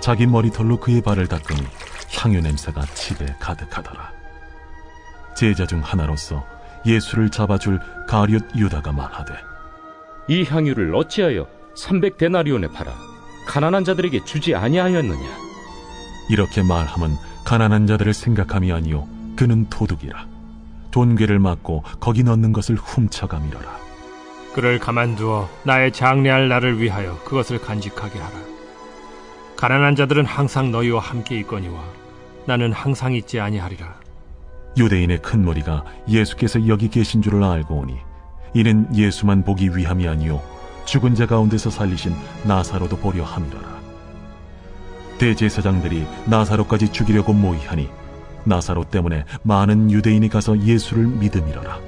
자기 머리털로 그의 발을 닦으니 향유 냄새가 집에 가득하더라. 제자 중 하나로서 예수를 잡아줄 가룟 유다가 말하되 이 향유를 어찌하여 300데나리온에 팔아 가난한 자들에게 주지 아니하였느냐 이렇게 말함은 가난한 자들을 생각함이 아니요 그는 도둑이라 돈괴를 맞고 거기 넣는 것을 훔쳐가밀어라. 그를 가만두어 나의 장래할 날을 위하여 그것을 간직하게 하라. 가난한 자들은 항상 너희와 함께 있거니와 나는 항상 있지 아니하리라. 유대인의 큰 무리가 예수께서 여기 계신 줄을 알고 오니 이는 예수만 보기 위함이 아니요 죽은 자 가운데서 살리신 나사로도 보려 함이로라 대제사장들이 나사로까지 죽이려고 모이하니 나사로 때문에 많은 유대인이 가서 예수를 믿음이로라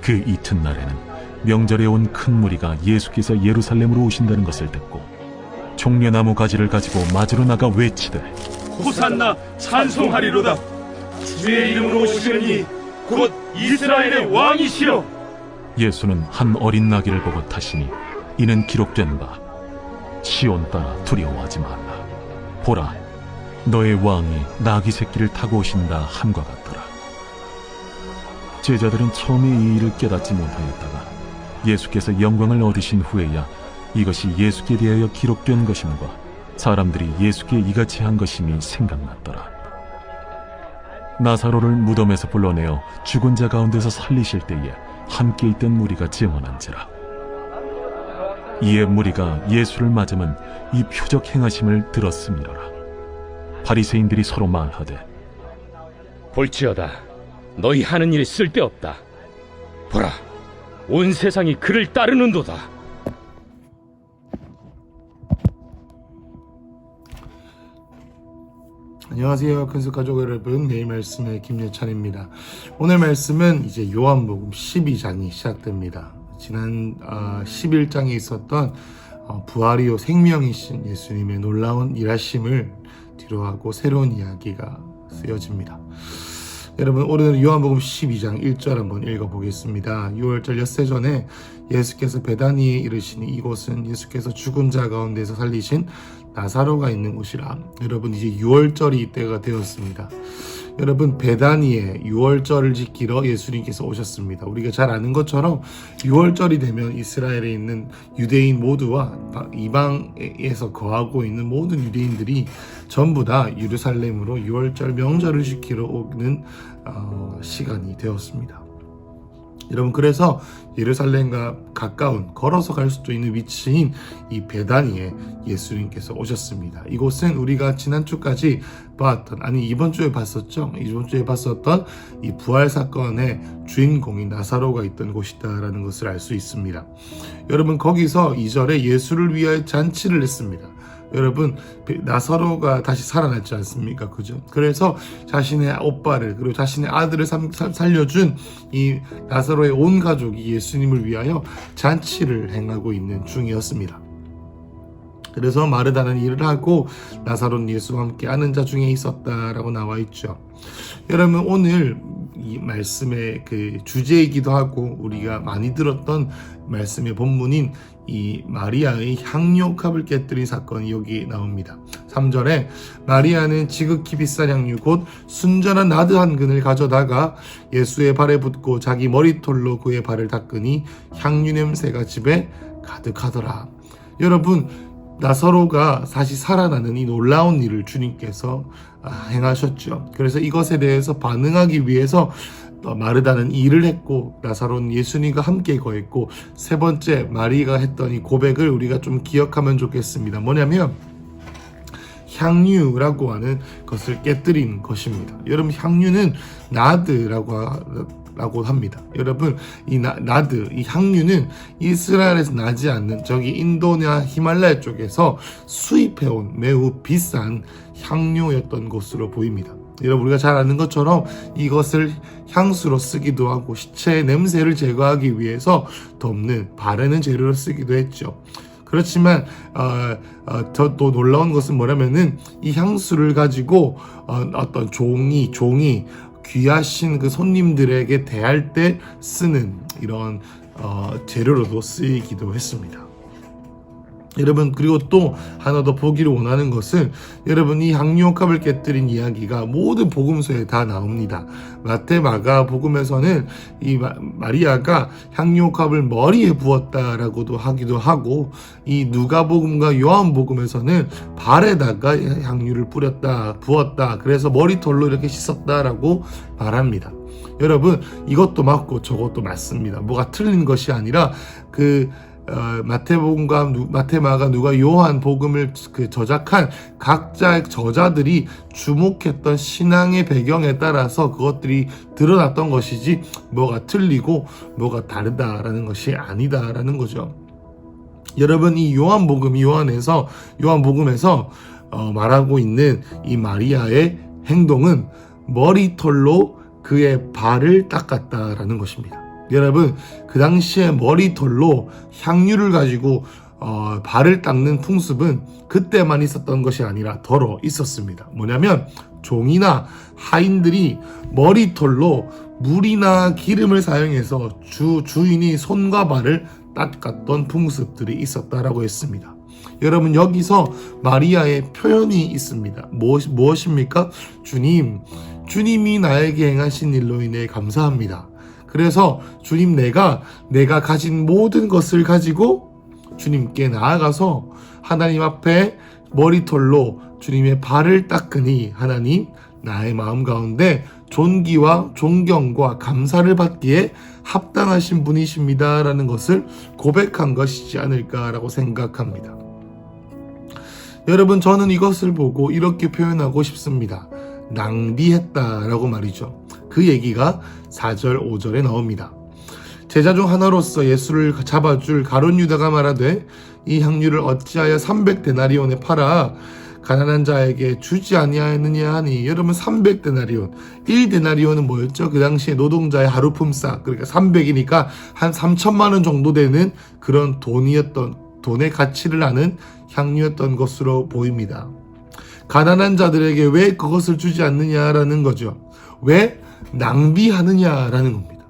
그 이튿날에는 명절에 온 큰 무리가 예수께서 예루살렘으로 오신다는 것을 듣고 종려나무 가지를 가지고 맞으러 나가 외치되 호산나 찬송하리로다. 주의 이름으로 오시려니 곧 이스라엘의 왕이시여. 예수는 한 어린 나귀를 보고 타시니 이는 기록된 바 시온 따라 두려워하지 말라. 보라 너의 왕이 나귀 새끼를 타고 오신다 함과 같더라. 제자들은 처음에 이 일을 깨닫지 못하였다가 예수께서 영광을 얻으신 후에야 이것이 예수께 대하여 기록된 것임과 사람들이 예수께 이같이 한 것임이 생각났더라 나사로를 무덤에서 불러내어 죽은 자 가운데서 살리실 때에 함께 있던 무리가 증언한지라. 이에 무리가 예수를 맞으면 이 표적 행하심을 들었음이로라. 바리새인들이 서로 말하되 볼지어다 너희 하는 일이 쓸데없다 보라 온 세상이 그를 따르는도다 안녕하세요. 큰수 가족 여러분. 내일 말씀의 김예찬입니다. 오늘 말씀은 이제 요한복음 12장이 시작됩니다. 지난 아, 11장에 있었던 어, 부활이요 생명이신 예수님의 놀라운 일하심을 뒤로하고 새로운 이야기가 쓰여집니다. 여러분 오늘은 요한복음 12장 1절 한번 읽어보겠습니다. 6월절 엿새 전에 예수께서 베다니에 이르시니 이곳은 예수께서 죽은 자 가운데서 살리신 나사로가 있는 곳이라 여러분 이제 6월절이 이때가 되었습니다. 여러분 베다니에 6월절을 지키러 예수님께서 오셨습니다. 우리가 잘 아는 것처럼 6월절이 되면 이스라엘에 있는 유대인 모두와 이방에서 거하고 있는 모든 유대인들이 전부 다 예루살렘으로 6월절 명절을 지키러 오는 어, 시간이 되었습니다. 여러분 그래서 예루살렘과 가까운 걸어서 갈 수도 있는 위치인 이 베다니에 예수님께서 오셨습니다. 이곳은 우리가 지난 주까지 봤던 아니 이번 주에 봤었죠. 이번 주에 봤었던 이 부활 사건의 주인공인 나사로가 있던 곳이다라는 것을 알 수 있습니다. 여러분 거기서 2절에 예수를 위하여 잔치를 했습니다. 여러분 나사로가 다시 살아났지 않습니까? 그죠? 그래서 자신의 오빠를 그리고 자신의 아들을 삼, 살려준 이 나사로의 온 가족이 예수님을 위하여 잔치를 행하고 있는 중이었습니다. 그래서 마르다는 일을 하고 나사로는 예수와 함께 아는 자 중에 있었다라고 나와 있죠. 여러분 오늘 이 말씀의 그 주제이기도 하고 우리가 많이 들었던 말씀의 본문인 이 마리아의 향료값을 깨뜨린 사건이 여기 나옵니다. 3절에 마리아는 지극히 비싼 향유 곧 순전한 나드 한 근을 가져다가 예수의 발에 붓고 자기 머리털로 그의 발을 닦으니 향유 냄새가 집에 가득하더라. 여러분 나사로가 다시 살아나는 이 놀라운 일을 주님께서 아, 행하셨죠. 그래서 이것에 대해서 반응하기 위해서 마르다는 일을 했고 나사로는 예수님과 함께 거했고 세 번째 마리가 했던 이 고백을 우리가 좀 기억하면 좋겠습니다. 뭐냐면 향유라고 하는 것을 깨뜨린 것입니다. 여러분 향유는 나드라고 나드라고 합니다. 여러분 이 나, 나드 이 향유는 이스라엘에서 나지 않는 저기 인도나 히말라야 쪽에서 수입해온 매우 비싼 향료였던 것으로 보입니다. 여러분 우리가 잘 아는 것처럼 이것을 향수로 쓰기도 하고 시체의 냄새를 제거하기 위해서 덮는 바르는 재료로 쓰기도 했죠. 그렇지만 어, 어, 놀라운 것은 뭐냐면은 이 향수를 가지고 어, 어떤 종이 종이 귀하신 그 손님들에게 대할 때 쓰는 이런 어, 재료로도 쓰이기도 했습니다. 여러분 그리고 또 하나 더 보기를 원하는 것은 여러분 이 향유옥합을 깨뜨린 이야기가 모든 복음서에 다 나옵니다. 마태 마가 복음에서는 이 마, 마리아가 향유옥합을 머리에 부었다라고도 하기도 하고 이 누가복음과 요한복음에서는 발에다가 향유를 뿌렸다 부었다 그래서 머리털로 이렇게 씻었다라고 말합니다. 여러분 이것도 맞고 저것도 맞습니다. 뭐가 틀린 것이 아니라 그 어, 마태복음과 누- 마테마가 누가 요한 복음을 그 저작한 각자의 저자들이 주목했던 신앙의 배경에 따라서 그것들이 드러났던 것이지 뭐가 틀리고 뭐가 다르다라는 것이 아니다라는 거죠. 여러분 이 요한복음 요한에서 요한복음에서 어, 말하고 있는 이 마리아의 행동은 머리털로 그의 발을 닦았다라는 것입니다. 여러분 그 당시에 머리털로 향유를 가지고 어, 발을 닦는 풍습은 그때만 있었던 것이 아니라 더러 있었습니다. 뭐냐면 종이나 하인들이 머리털로 물이나 기름을 사용해서 주 주인이 손과 발을 닦았던 풍습들이 있었다라고 했습니다. 여러분 여기서 마리아의 표현이 있습니다. 무엇, 무엇입니까? 주님, 주님이 나에게 행하신 일로 인해 감사합니다. 그래서 주님 내가 내가 가진 모든 것을 가지고 주님께 나아가서 하나님 앞에 머리털로 주님의 발을 닦으니 하나님 나의 마음 가운데 존귀와 존경과 감사를 받기에 합당하신 분이십니다라는 것을 고백한 것이지 않을까라고 생각합니다. 여러분 저는 이것을 보고 이렇게 표현하고 싶습니다. 낭비했다라고 말이죠. 그 얘기가 4절 5절에 나옵니다. 제자 중 하나로서 예수를 잡아줄 가론 유다가 말하되 이 향유를 어찌하여 300데나리온에 팔아 가난한 자에게 주지 아니하였느냐 하니 여러분 300데나리온 1데나리온은 뭐였죠? 그 당시에 노동자의 하루 품삯 그러니까 300이니까 한 3천만 원 정도 되는 그런 돈이었던 돈의 가치를 아는 향유였던 것으로 보입니다. 가난한 자들에게 왜 그것을 주지 않느냐라는 거죠. 왜 낭비하느냐라는 겁니다.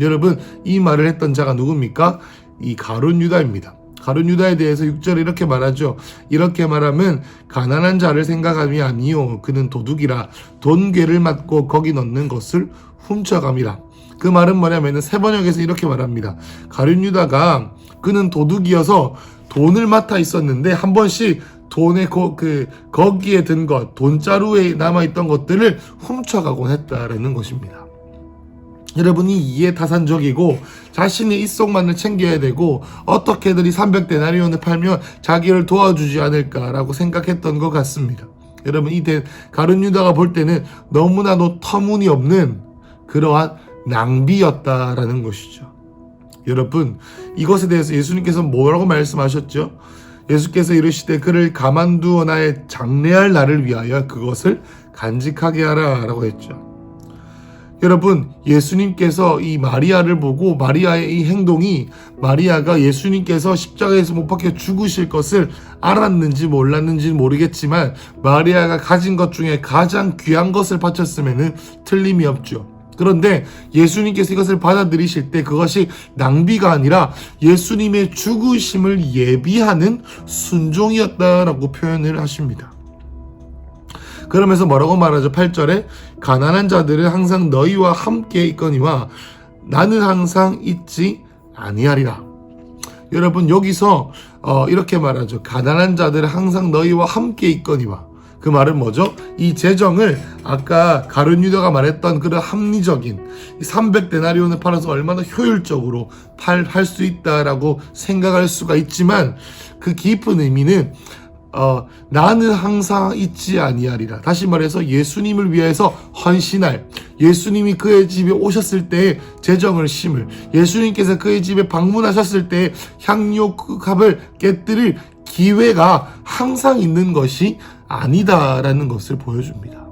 여러분 이 말을 했던 자가 누굽니까? 이 가룟 유다입니다. 가룟 유다에 대해서 6절에 이렇게 말하죠. 이렇게 말하면 가난한 자를 생각함이 아니요 그는 도둑이라 돈괴를 맞고 거기 넣는 것을 훔쳐감이라. 그 말은 뭐냐면은 세 번역에서 이렇게 말합니다. 가룟 유다가 그는 도둑이어서 돈을 맡아 있었는데 한 번씩 돈에 거, 그 거기에 든 것, 돈자루에 남아 있던 것들을 훔쳐가곤 했다라는 것입니다. 여러분이 이해타산적이고 자신의 입속만을 챙겨야 되고 어떻게든 이 300데나리온을 팔면 자기를 도와주지 않을까라고 생각했던 것 같습니다. 여러분 이 대, 가룟 유다가 볼 때는 너무나도 터무니없는 그러한 낭비였다라는 것이죠. 여러분 이것에 대해서 예수님께서 뭐라고 말씀하셨죠? 예수께서 이르시되 그를 가만두어 나의 장래할 날을 위하여 그것을 간직하게 하라라고 했죠. 여러분, 예수님께서 이 마리아를 보고 마리아의 이 행동이 마리아가 예수님께서 십자가에서 못 박혀 죽으실 것을 알았는지 몰랐는지 모르겠지만 마리아가 가진 것 중에 가장 귀한 것을 바쳤으면 틀림이 없죠. 그런데 예수님께서 이것을 받아들이실 때 그것이 낭비가 아니라 예수님의 죽으심을 예비하는 순종이었다라고 표현을 하십니다. 그러면서 뭐라고 말하죠? 8절에 가난한 자들은 항상 너희와 함께 있거니와 나는 항상 있지 아니하리라. 여러분 여기서 어, 이렇게 말하죠. 가난한 자들은 항상 너희와 함께 있거니와 그 말은 뭐죠? 이 재정을 아까 가룟 유다가 말했던 그런 합리적인 300데나리온을 팔아서 얼마나 효율적으로 팔할수 있다라고 생각할 수가 있지만 그 깊은 의미는 어, 나는 항상 잊지 아니하리라. 다시 말해서 예수님을 위해서 헌신할 예수님이 그의 집에 오셨을 때 재정을 심을 예수님께서 그의 집에 방문하셨을 때 향료 값을 깨뜨릴 기회가 항상 있는 것이 아니다라는 것을 보여줍니다.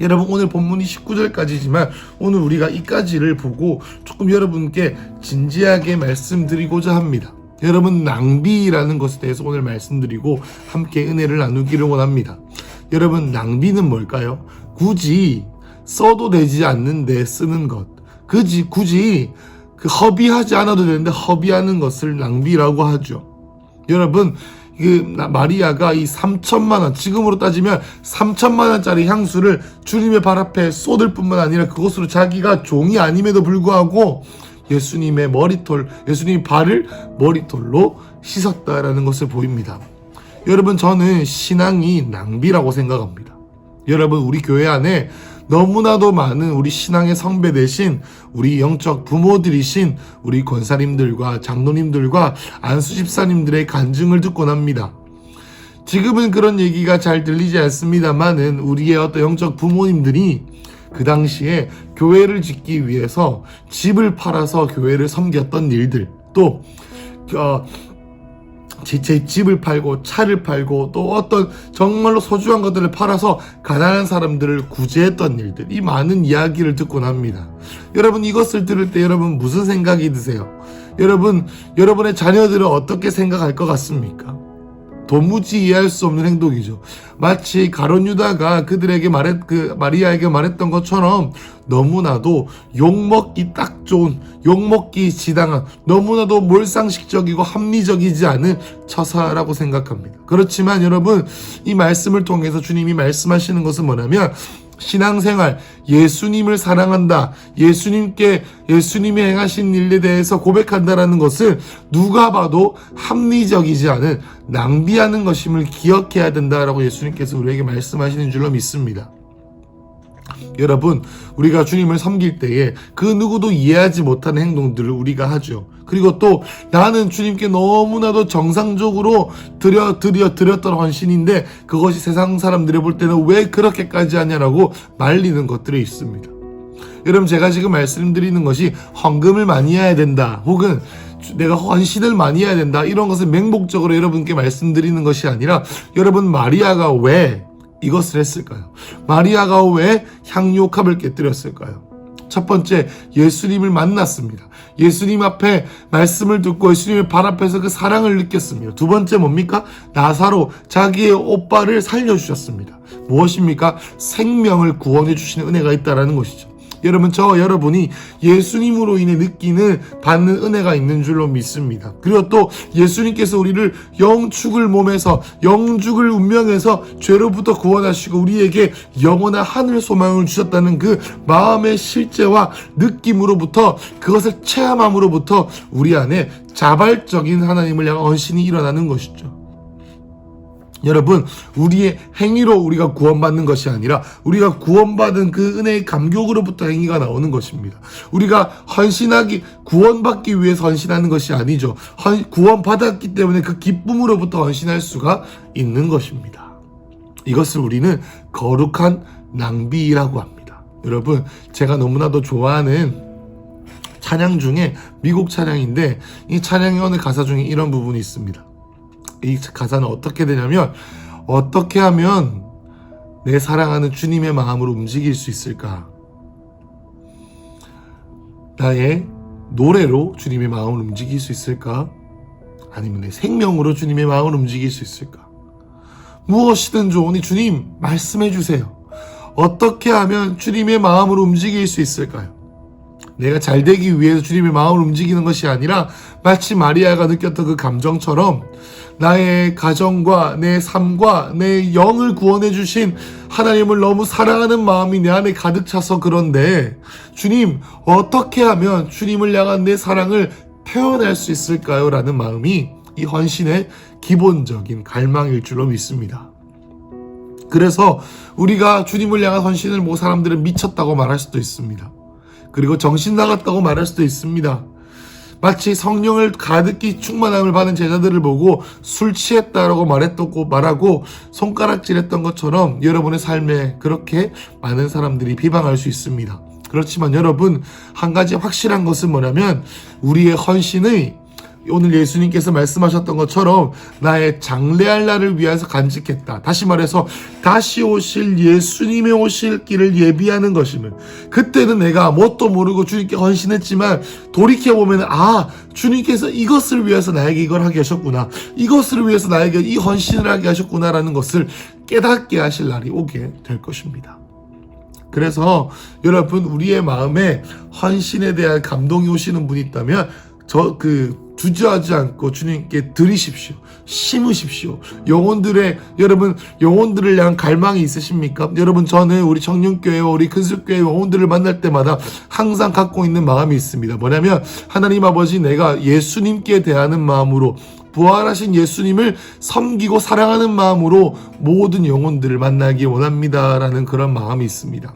여러분 오늘 본문이 19절까지지만 오늘 우리가 이까지를 보고 조금 여러분께 진지하게 말씀드리고자 합니다. 여러분 낭비라는 것에 대해서 오늘 말씀드리고 함께 은혜를 나누기를 원합니다. 여러분 낭비는 뭘까요? 굳이 써도 되지 않는데 쓰는 것. 그지 굳이 그 허비하지 않아도 되는데 허비하는 것을 낭비라고 하죠. 여러분 그 나- 마리아가 이 3천만 원 지금으로 따지면 3천만 원짜리 향수를 주님의 발 앞에 쏟을 뿐만 아니라 그것으로 자기가 종이 아님에도 불구하고 예수님의 머리털 예수님 발을 머리털로 씻었다라는 것을 보입니다. 여러분 저는 신앙이 낭비라고 생각합니다. 여러분 우리 교회 안에 너무나도 많은 우리 신앙의 성배 대신 우리 영적 부모들이신 우리 권사님들과 장로님들과 안수 집사님들의 간증을 듣곤 합니다. 지금은 그런 얘기가 잘 들리지 않습니다만은 우리의 어떤 영적 부모님들이 그 당시에 교회를 짓기 위해서 집을 팔아서 교회를 섬겼던 일들 또 어, 제, 제 집을 팔고 차를 팔고 또 어떤 정말로 소중한 것들을 팔아서 가난한 사람들을 구제했던 일들 이 많은 이야기를 듣곤 합니다. 여러분 이것을 들을 때 여러분 무슨 생각이 드세요? 여러분 여러분의 자녀들은 어떻게 생각할 것 같습니까? 도무지 이해할 수 없는 행동이죠. 마치 가론 유다가 그들에게 말했 그 마리아에게 말했던 것처럼 너무나도 욕먹기 딱 좋은 욕먹기 지당한 너무나도 몰상식적이고 합리적이지 않은 처사라고 생각합니다. 그렇지만 여러분 이 말씀을 통해서 주님이 말씀하시는 것은 뭐냐면 신앙생활, 예수님을 사랑한다, 예수님께, 예수님이 행하신 일에 대해서 고백한다라는 것을 누가 봐도 합리적이지 않은 낭비하는 것임을 기억해야 된다라고 예수님께서 우리에게 말씀하시는 줄로 믿습니다. 여러분, 우리가 주님을 섬길 때에 그 누구도 이해하지 못하는 행동들을 우리가 하죠. 그리고 또 나는 주님께 너무나도 정상적으로 드려, 드려, 드렸던 헌신인데 그것이 세상 사람들이 볼 때는 왜 그렇게까지 하냐라고 말리는 것들이 있습니다. 여러분, 제가 지금 말씀드리는 것이 헌금을 많이 해야 된다. 혹은 주- 내가 헌신을 많이 해야 된다. 이런 것을 맹목적으로 여러분께 말씀드리는 것이 아니라 여러분 마리아가 왜 이것을 했을까요? 마리아가 왜 향료컵을 깨뜨렸을까요? 첫 번째, 예수님을 만났습니다. 예수님 앞에 말씀을 듣고 예수님의 발 앞에서 그 사랑을 느꼈습니다. 두 번째 뭡니까? 나사로 자기의 오빠를 살려주셨습니다. 무엇입니까? 생명을 구원해 주시는 은혜가 있다라는 것이죠. 여러분 저 여러분이 예수님으로 인해 느끼는 받는 은혜가 있는 줄로 믿습니다. 그리고 또 예수님께서 우리를 영축을 몸에서 영죽을 운명에서 죄로부터 구원하시고 우리에게 영원한 하늘 소망을 주셨다는 그 마음의 실제와 느낌으로부터 그것을 체험함으로부터 우리 안에 자발적인 하나님을 향한 헌신이 일어나는 것이죠. 여러분, 우리의 행위로 우리가 구원받는 것이 아니라 우리가 구원받은 그 은혜의 감격으로부터 행위가 나오는 것입니다. 우리가 헌신하기, 구원받기 위해서 헌신하는 것이 아니죠. 헌, 구원받았기 때문에 그 기쁨으로부터 헌신할 수가 있는 것입니다. 이것을 우리는 거룩한 낭비라고 합니다. 여러분, 제가 너무나도 좋아하는 찬양 중에 미국 찬양인데 이 찬양의 어느 가사 중에 이런 부분이 있습니다. 이 가사는 어떻게 되냐면 어떻게 하면 내 사랑하는 주님의 마음으로 움직일 수 있을까? 나의 노래로 주님의 마음을 움직일 수 있을까? 아니면 내 생명으로 주님의 마음을 움직일 수 있을까? 무엇이든 좋으니 주님 말씀해 주세요. 어떻게 하면 주님의 마음으로 움직일 수 있을까요? 내가 잘 되기 위해서 주님의 마음을 움직이는 것이 아니라 마치 마리아가 느꼈던 그 감정처럼 나의 가정과 내 삶과 내 영을 구원해 주신 하나님을 너무 사랑하는 마음이 내 안에 가득 차서 그런데 주님 어떻게 하면 주님을 향한 내 사랑을 표현할 수 있을까요? 라는 마음이 이 헌신의 기본적인 갈망일 줄로 믿습니다. 그래서 우리가 주님을 향한 헌신을 뭐 사람들은 미쳤다고 말할 수도 있습니다. 그리고 정신 나갔다고 말할 수도 있습니다. 마치 성령을 가득히 충만함을 받은 제자들을 보고 술 취했다라고 말했고 말하고 손가락질했던 것처럼 여러분의 삶에 그렇게 많은 사람들이 비방할 수 있습니다. 그렇지만 여러분 한 가지 확실한 것은 뭐냐면 우리의 헌신의 오늘 예수님께서 말씀하셨던 것처럼 나의 장래할 날을 위해서 간직했다. 다시 말해서 다시 오실 예수님의 오실 길을 예비하는 것이면 그때는 내가 뭣도 모르고 주님께 헌신했지만 돌이켜 보면 아 주님께서 이것을 위해서 나에게 이걸 하게 하셨구나. 이것을 위해서 나에게 이 헌신을 하게 하셨구나라는 것을 깨닫게 하실 날이 오게 될 것입니다. 그래서 여러분 우리의 마음에 헌신에 대한 감동이 오시는 분이 있다면 저그 주저하지 않고 주님께 드리십시오. 심으십시오. 영혼들의 여러분 영혼들을 향한 갈망이 있으십니까? 여러분 저는 우리 청년교회와 우리 큰술교회 영혼들을 만날 때마다 항상 갖고 있는 마음이 있습니다. 뭐냐면 하나님 아버지 내가 예수님께 대하는 마음으로 부활하신 예수님을 섬기고 사랑하는 마음으로 모든 영혼들을 만나기 원합니다라는 그런 마음이 있습니다.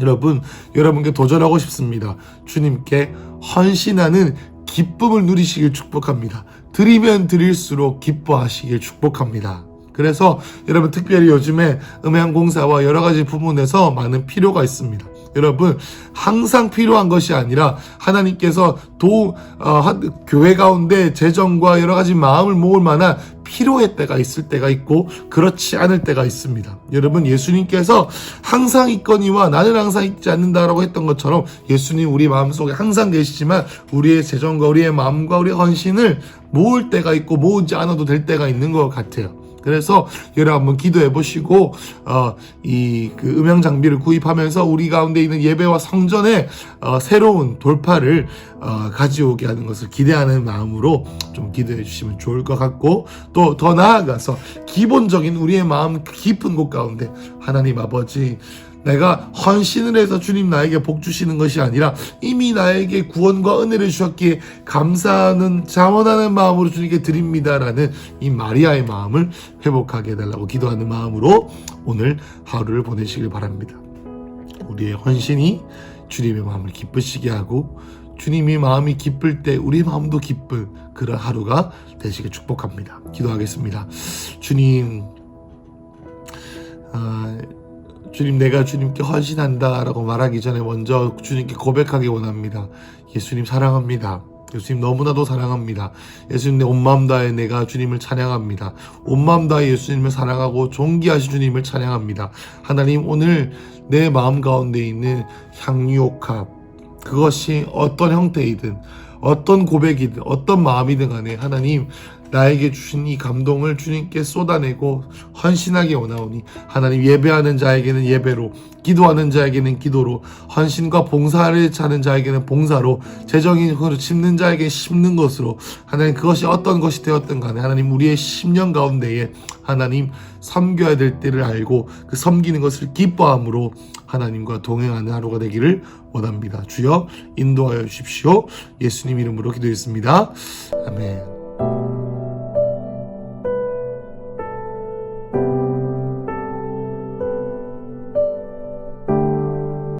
여러분, 여러분께 도전하고 싶습니다. 주님께 헌신하는 기쁨을 누리시길 축복합니다. 드리면 드릴수록 기뻐하시길 축복합니다. 그래서 여러분 특별히 요즘에 음향공사와 여러 가지 부분에서 많은 필요가 있습니다. 여러분 항상 필요한 것이 아니라 하나님께서 도 어, 한- 교회 가운데 재정과 여러 가지 마음을 모을 만한 필요할 때가 있을 때가 있고 그렇지 않을 때가 있습니다. 여러분 예수님께서 항상 있거니와 나는 항상 있지 않는다라고 했던 것처럼 예수님 우리 마음속에 항상 계시지만 우리의 재정과 우리의 마음과 우리의 헌신을 모을 때가 있고 모으지 않아도 될 때가 있는 것 같아요. 그래서 여러분 한번 기도해 보시고 어, 이그 음향 장비를 구입하면서 우리 가운데 있는 예배와 성전에 어, 새로운 돌파를 어, 가져오게 하는 것을 기대하는 마음으로 좀 기도해 주시면 좋을 것 같고 또 더 나아가서 기본적인 우리의 마음 깊은 곳 가운데 하나님 아버지 내가 헌신을 해서 주님 나에게 복 주시는 것이 아니라 이미 나에게 구원과 은혜를 주셨기에 감사하는 자원하는 마음으로 주님께 드립니다라는 이 마리아의 마음을 회복하게 해달라고 기도하는 마음으로 오늘 하루를 보내시길 바랍니다. 우리의 헌신이 주님의 마음을 기쁘시게 하고 주님이 마음이 기쁠 때 우리 마음도 기쁠 그런 하루가 되시길 축복합니다. 기도하겠습니다. 주님, 아, 주님 내가 주님께 헌신한다 라고 말하기 전에 먼저 주님께 고백하기 원합니다. 예수님 사랑합니다. 예수님 너무나도 사랑합니다. 예수님 내 온 마음 다해 내가 주님을 찬양합니다. 온 마음 다해 예수님을 사랑하고 존귀하신 주님을 찬양합니다. 하나님 오늘 내 마음 가운데 있는 향유옥합 그것이 어떤 형태이든 어떤 고백이든 어떤 마음이든 간에 하나님 나에게 주신 이 감동을 주님께 쏟아내고 헌신하게 원하오니 하나님 예배하는 자에게는 예배로 기도하는 자에게는 기도로 헌신과 봉사를 차는 자에게는 봉사로 재정인 흐를 심는 자에게 심는 것으로 하나님 그것이 어떤 것이 되었든 간에 하나님 우리의 10년 가운데에 하나님 섬겨야 될 때를 알고 그 섬기는 것을 기뻐함으로 하나님과 동행하는 하루가 되기를 원합니다. 주여 인도하여 주십시오. 예수님 이름으로 기도했습니다. 아멘.